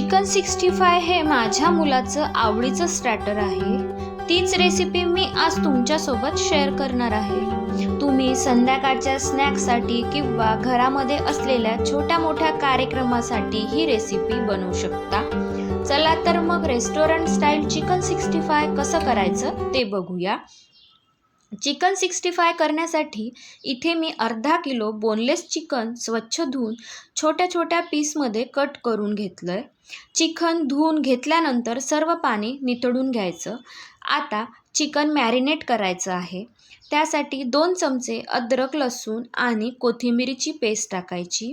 Chicken sixty five हे माझ्या मुलाचं आवडीचं स्टार्टर आहे. तीच रेसिपी मी आज तुमच्यासोबत शेअर करणार आहे. तुम्ही संध्याकाळच्या स्नॅक्ससाठी किंवा घरामध्ये असलेल्या छोट्या मोठ्या कार्यक्रमासाठी ही रेसिपी बनवू शकता. चला तर मग restaurant style chicken sixty five कसं करायचं ते बघूया. चिकन सिक्स्टी फाय करण्यासाठी इथे मी अर्धा किलो बोनलेस चिकन स्वच्छ धुवून छोट्या छोट्या पीसमध्ये कट करून घेतलं आहे चिकन धुवून घेतल्यानंतर सर्व पाणी नितळून घ्यायचं. आता चिकन मॅरिनेट करायचं आहे. त्यासाठी दोन चमचे अद्रक लसूण आणि कोथिंबिरीची पेस्ट टाकायची.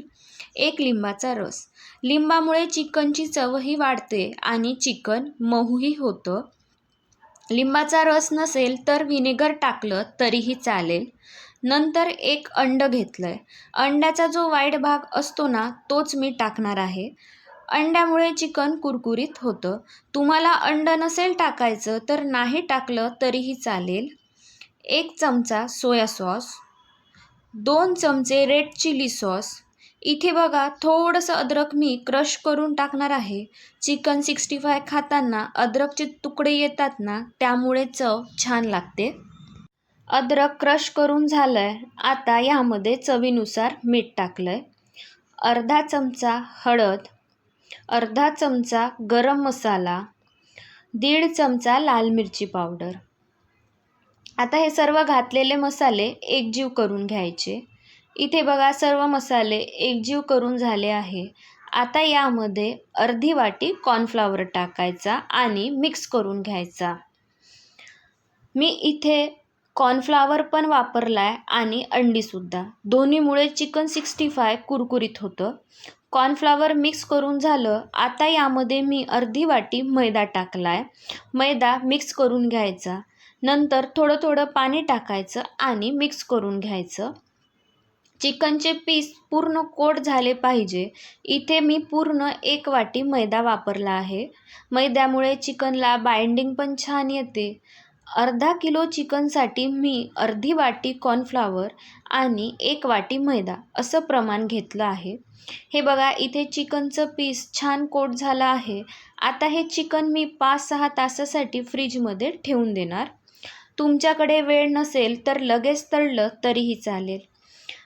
एक लिंबाचा रस. लिंबामुळे चिकनची चवही वाढते आणि चिकन मऊही होतं. लिंबाचा रस नसेल तर व्हिनेगर टाकलं तरीही चालेल. नंतर एक अंडं घेतलं आहे अंड्याचा जो वाईट भाग असतो ना तोच मी टाकणार आहे. अंड्यामुळे चिकन कुरकुरीत होतं. तुम्हाला अंड नसेल टाकायचं तर नाही टाकलं तरीही चालेल. एक चमचा सोया सॉस दोन चमचे रेड चिली सॉस इथे बघा थोडंसं अद्रक मी क्रश करून टाकणार आहे. चिकन सिक्स्टी फाय खाताना अद्रकचे तुकडे येतात ना त्यामुळे चव छान लागते. अद्रक क्रश करून झालं आहे आता यामध्ये चवीनुसार मीठ टाकलं आहे अर्धा चमचा हळद अर्धा चमचा गरम मसाला दीड चमचा लाल मिरची पावडर. आता हे सर्व घातलेले मसाले एकजीव करून घ्यायचे. इथे बघा सर्व मसाले एकजीव करून झाले आहे. आता यामध्ये अर्धी वाटी कॉर्नफ्लावर टाकायचा आणि मिक्स करून घ्यायचा. मी इथे कॉर्नफ्लावर पण वापरला आहे आणि अंडीसुद्धा दोन्हीमुळे चिकन सिक्स्टी फाय कुरकुरीत होतं. कॉर्नफ्लावर मिक्स करून झालं. आता यामध्ये मी अर्धी वाटी मैदा टाकला आहे मैदा मिक्स करून घ्यायचा. नंतर थोडं थोडं पाणी टाकायचं आणि मिक्स करून घ्यायचं. चिकनचे पीस पूर्ण कोट झाले पाहिजे. इथे मी पूर्ण एक वाटी मैदा वापरला आहे. मैद्यामुळे चिकनला बाइंडिंग पण छान येते. अर्धा किलो चिकनसाठी मी अर्धी वाटी कॉर्नफ्लावर आणि एक वाटी मैदा असं प्रमाण घेतलं आहे. हे बघा इथे चिकनचं पीस छान कोट झालं आहे. आता हे चिकन मी पाच सहा तासासाठी फ्रीजमध्ये ठेवून देणार. तुमच्याकडे वेळ नसेल तर लगेच तळलं तरीही चालेल.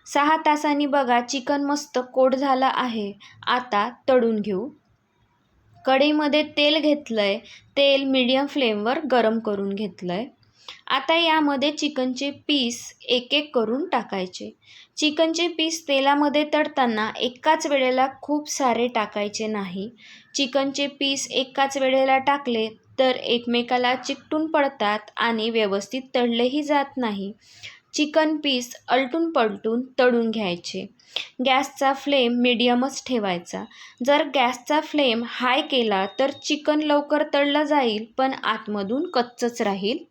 सहा तासांनी बघा चिकन मस्त कोट झालं आहे. आता तळून घेऊ. कढईमध्ये तेल घेतलं आहे तेल मीडियम फ्लेमवर गरम करून घेतलं आहे आता यामध्ये चिकनचे पीस एक एक करून टाकायचे. चिकनचे पीस तेलामध्ये तळताना एकाच वेळेला खूप सारे टाकायचे नाही. चिकनचे पीस एकाच वेळेला टाकले तर एकमेकाला चिकटून पडतात आणि व्यवस्थित तळलेही जात नाही. चिकन पीस अलटून पलटून तळून घ्यायचे. गॅसचा फ्लेम मिडियमच ठेवायचा. जर गॅसचा फ्लेम हाय केला तर चिकन लवकर तळलं जाईल पण आतमधून कच्चच राहील.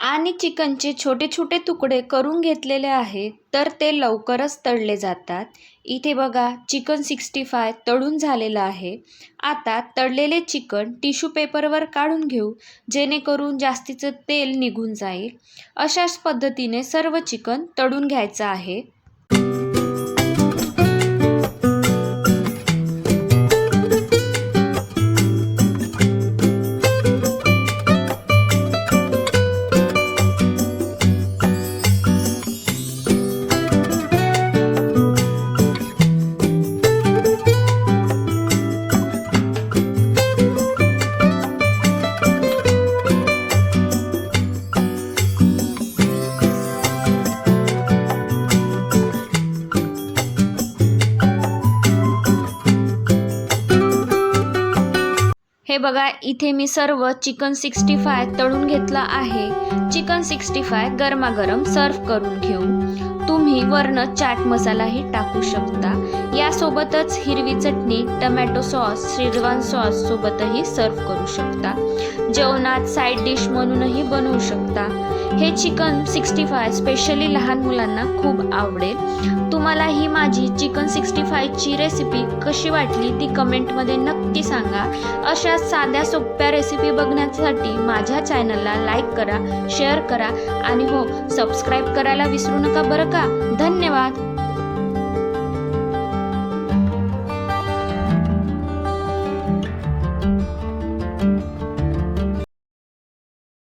आणि चिकनचे छोटे छोटे तुकडे करून घेतलेले आहेत तर ते लवकरच तळले जातात. इथे बघा चिकन सिक्स्टी फाय तळून झालेलं आहे. आता तळलेले चिकन टिश्यू पेपरवर काढून घेऊ जेणेकरून जास्तीचं तेल निघून जाईल. अशाच पद्धतीने सर्व चिकन तळून घ्यायचं आहे. बघा इथे मी सर्व चिकन सिक्स्टी फाय तळून घेतलं आहे. चिकन सिक्स्टी फाय गरमागरम सर्व करून घेऊ. तुम्ही वरनं चाट मसालाही टाकू शकता. यासोबतच हिरवी चटणी टमॅटो सॉस श्रीरवान सॉस सोबतही सर्व करू शकता. जेवणात साईड डिश म्हणूनही बनवू शकता. हे चिकन सिक्स्टी फाय स्पेशली लहान मुलांना खूप आवडेल. तुम्हाला ही माझी चिकन सिक्स्टी फायची रेसिपी कशी वाटली ती कमेंटमध्ये नक्की सांगा. अशा साध्या सोप्या रेसिपी बघण्यासाठी माझ्या चॅनलला लाईक करा शेअर करा. आणि हो सबस्क्राईब करायला विसरू नका बरं का? धन्यवाद.